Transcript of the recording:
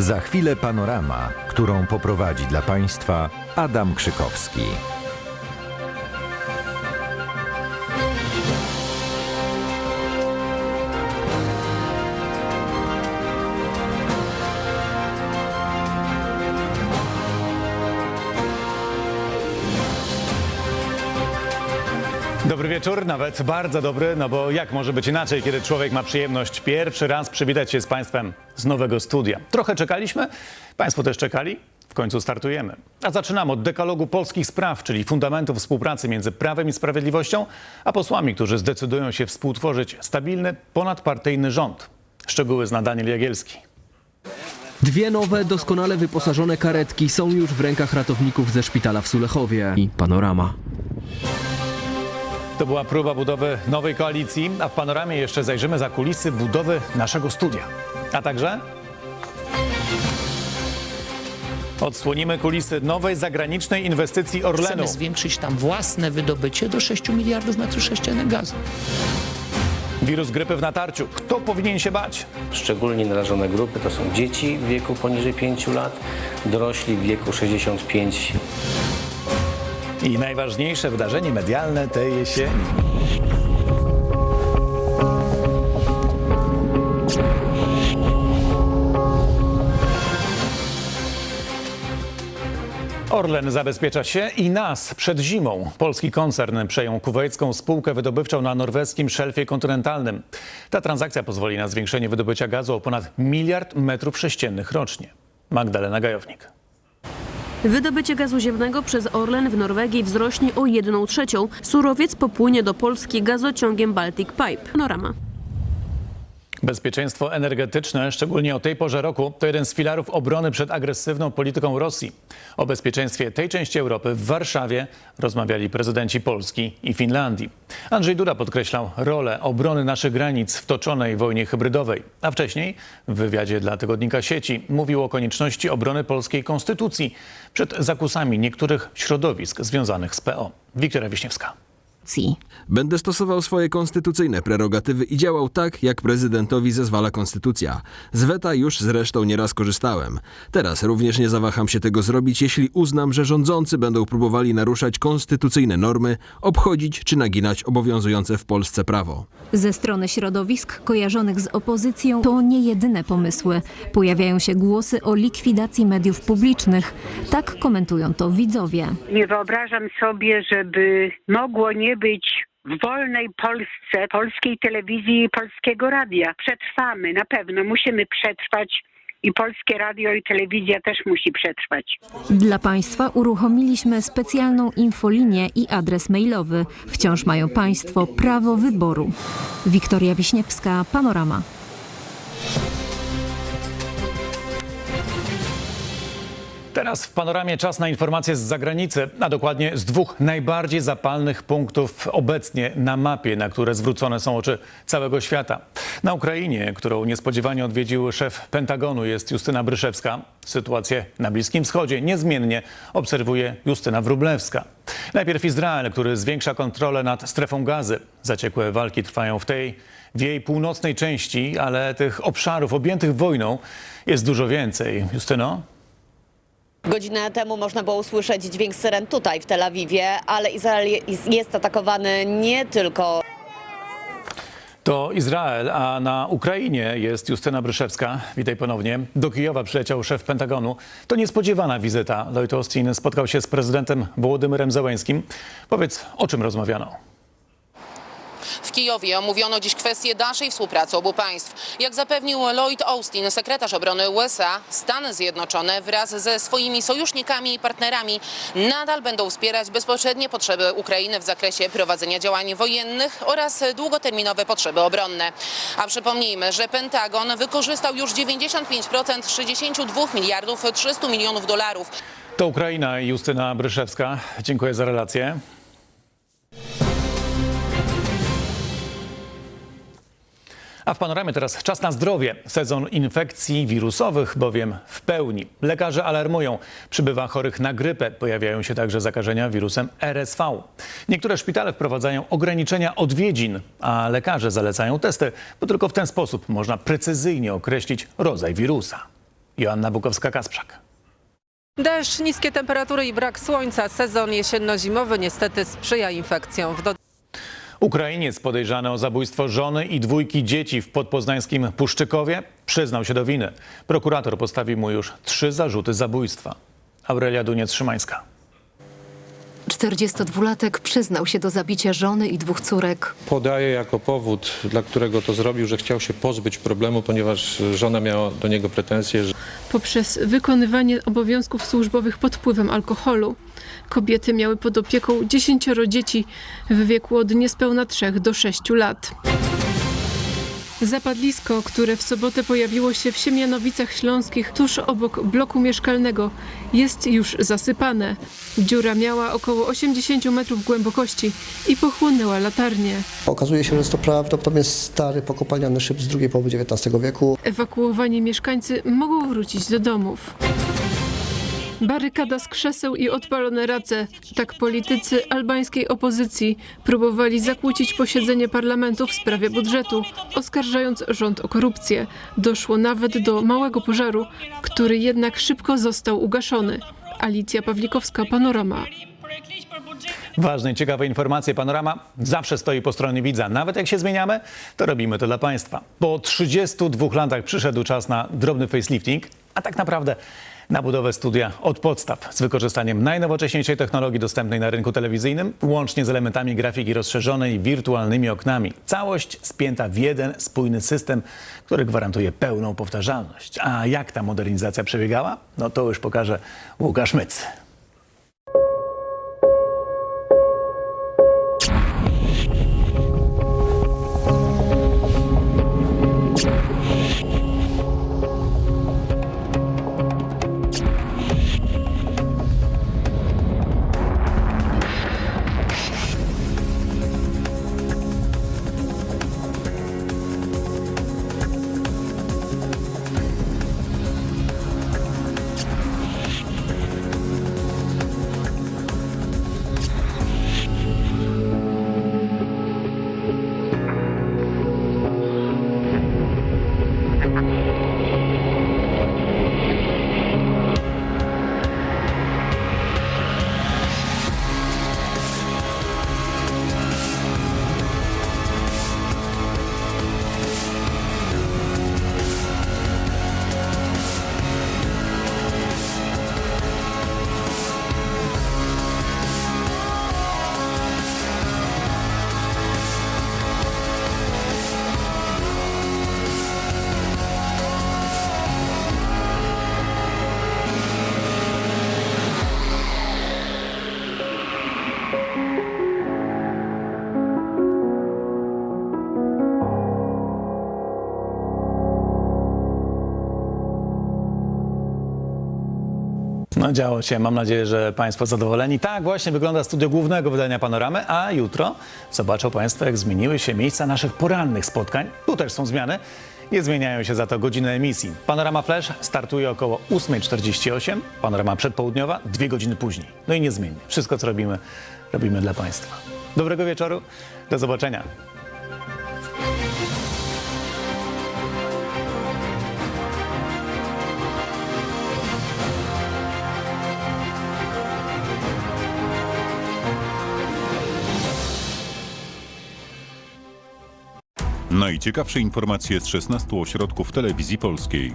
Za chwilę panorama, którą poprowadzi dla Państwa Adam Krzykowski. Dobry wieczór, nawet bardzo dobry, no bo jak może być inaczej, kiedy człowiek ma przyjemność pierwszy raz przywitać się z Państwem z nowego studia. Trochę czekaliśmy, Państwo też czekali, w końcu startujemy. A zaczynamy od dekalogu polskich spraw, czyli fundamentów współpracy między Prawem i Sprawiedliwością, a posłami, którzy zdecydują się współtworzyć stabilny, ponadpartyjny rząd. Szczegóły zna Daniel Jagielski. Dwie nowe, doskonale wyposażone karetki są już w rękach ratowników ze szpitala w Sulechowie. I panorama. To była próba budowy nowej koalicji, a w panoramie jeszcze zajrzymy za kulisy budowy naszego studia. A także odsłonimy kulisy nowej zagranicznej inwestycji Orlenu. Chcemy zwiększyć tam własne wydobycie do 6 miliardów metrów sześciennych gazu. Wirus grypy w natarciu. Kto powinien się bać? Szczególnie narażone grupy to są dzieci w wieku poniżej 5 lat, dorośli w wieku 65 I najważniejsze wydarzenie medialne tej jesieni. Orlen zabezpiecza się i nas przed zimą. Polski koncern przejął kuwejską spółkę wydobywczą na norweskim szelfie kontynentalnym. Ta transakcja pozwoli na zwiększenie wydobycia gazu o ponad miliard metrów sześciennych rocznie. Magdalena Gajownik. Wydobycie gazu ziemnego przez Orlen w Norwegii wzrośnie o 1 trzecią. Surowiec popłynie do Polski gazociągiem Baltic Pipe. Panorama. Bezpieczeństwo energetyczne, szczególnie o tej porze roku, to jeden z filarów obrony przed agresywną polityką Rosji. O bezpieczeństwie tej części Europy w Warszawie rozmawiali prezydenci Polski i Finlandii. Andrzej Duda podkreślał rolę obrony naszych granic w toczonej wojnie hybrydowej. A wcześniej w wywiadzie dla tygodnika sieci mówił o konieczności obrony polskiej konstytucji przed zakusami niektórych środowisk związanych z PO. Wiktoria Wiśniewska. Będę stosował swoje konstytucyjne prerogatywy i działał tak, jak prezydentowi zezwala konstytucja. Z weta już zresztą nieraz korzystałem. Teraz również nie zawaham się tego zrobić, jeśli uznam, że rządzący będą próbowali naruszać konstytucyjne normy, obchodzić czy naginać obowiązujące w Polsce prawo. Ze strony środowisk kojarzonych z opozycją to nie jedyne pomysły. Pojawiają się głosy o likwidacji mediów publicznych. Tak komentują to widzowie. Nie wyobrażam sobie, żeby mogło nie być w wolnej Polsce polskiej telewizji i polskiego radia. Przetrwamy, na pewno musimy przetrwać i polskie radio i telewizja też musi przetrwać. Dla Państwa uruchomiliśmy specjalną infolinię i adres mailowy. Wciąż mają Państwo prawo wyboru. Wiktoria Wiśniewska, Panorama. Teraz w panoramie czas na informacje z zagranicy, a dokładnie z dwóch najbardziej zapalnych punktów obecnie na mapie, na które zwrócone są oczy całego świata. Na Ukrainie, którą niespodziewanie odwiedził szef Pentagonu, jest Justyna Bryszewska. Sytuację na Bliskim Wschodzie niezmiennie obserwuje Justyna Wróblewska. Najpierw Izrael, który zwiększa kontrolę nad strefą gazy. Zaciekłe walki trwają w tej, w jej północnej części, ale tych obszarów objętych wojną jest dużo więcej. Justyno? Godzinę temu można było usłyszeć dźwięk syren tutaj w Tel Awiwie, ale Izrael jest- atakowany nie tylko To Izrael, a na Ukrainie jest Justyna Bryszewska. Witaj ponownie. Do Kijowa przyleciał szef Pentagonu. To niespodziewana wizyta. Lloyd Austin spotkał się z prezydentem Wołodymyrem Zełęskim. Powiedz, o czym rozmawiano? W Kijowie omówiono dziś kwestię dalszej współpracy obu państw. Jak zapewnił Lloyd Austin, sekretarz obrony USA, Stany Zjednoczone wraz ze swoimi sojusznikami i partnerami nadal będą wspierać bezpośrednie potrzeby Ukrainy w zakresie prowadzenia działań wojennych oraz długoterminowe potrzeby obronne. A przypomnijmy, że Pentagon wykorzystał już 95% 62 miliardów 300 milionów dolarów. To Ukraina i Justyna Bryszewska. Dziękuję za relację. A w panoramie teraz czas na zdrowie. Sezon infekcji wirusowych bowiem w pełni. Lekarze alarmują. Przybywa chorych na grypę. Pojawiają się także zakażenia wirusem RSV. Niektóre szpitale wprowadzają ograniczenia odwiedzin, a lekarze zalecają testy, bo tylko w ten sposób można precyzyjnie określić rodzaj wirusa. Joanna Bukowska-Kasprzak. Deszcz, niskie temperatury i brak słońca. Sezon jesienno-zimowy niestety sprzyja infekcjom. W Ukrainiec podejrzany o zabójstwo żony i dwójki dzieci w podpoznańskim Puszczykowie przyznał się do winy. Prokurator postawił mu już trzy zarzuty zabójstwa. Aurelia Duniec-Szymańska. 42-latek przyznał się do zabicia żony i dwóch córek. Podaje jako powód, dla którego to zrobił, że chciał się pozbyć problemu, ponieważ żona miała do niego pretensje, że poprzez wykonywanie obowiązków służbowych pod wpływem alkoholu. Kobiety miały pod opieką dziesięcioro dzieci w wieku od niespełna 3 do 6 lat. Zapadlisko, które w sobotę pojawiło się w Siemianowicach Śląskich, tuż obok bloku mieszkalnego, jest już zasypane. Dziura miała około 80 metrów głębokości i pochłonęła latarnię. Okazuje się, że jest to prawdopodobnie stary pokopalniany szyb z drugiej połowy XIX wieku. Ewakuowani mieszkańcy mogą wrócić do domów. Barykada z krzeseł i odpalone race. Tak politycy albańskiej opozycji próbowali zakłócić posiedzenie parlamentu w sprawie budżetu, oskarżając rząd o korupcję. Doszło nawet do małego pożaru, który jednak szybko został ugaszony. Alicja Pawlikowska, Panorama. Ważne i ciekawe informacje. Panorama zawsze stoi po stronie widza. Nawet jak się zmieniamy, to robimy to dla Państwa. Po 32 latach przyszedł czas na drobny facelifting, a tak naprawdę na budowę studia od podstaw z wykorzystaniem najnowocześniejszej technologii dostępnej na rynku telewizyjnym, łącznie z elementami grafiki rozszerzonej wirtualnymi oknami. Całość spięta w jeden spójny system, który gwarantuje pełną powtarzalność. A jak ta modernizacja przebiegała? No to już pokaże Łukasz Myc. No działo się. Mam nadzieję, że Państwo zadowoleni. Tak właśnie wygląda studio głównego wydania Panoramy, a jutro zobaczą Państwo, jak zmieniły się miejsca naszych porannych spotkań. Tu też są zmiany. Nie zmieniają się za to godziny emisji. Panorama Flash startuje około 8.48, panorama przedpołudniowa dwie godziny później. No i niezmiennie. Wszystko, co robimy, robimy dla Państwa. Dobrego wieczoru, do zobaczenia. Najciekawsze informacje z 16 ośrodków telewizji polskiej.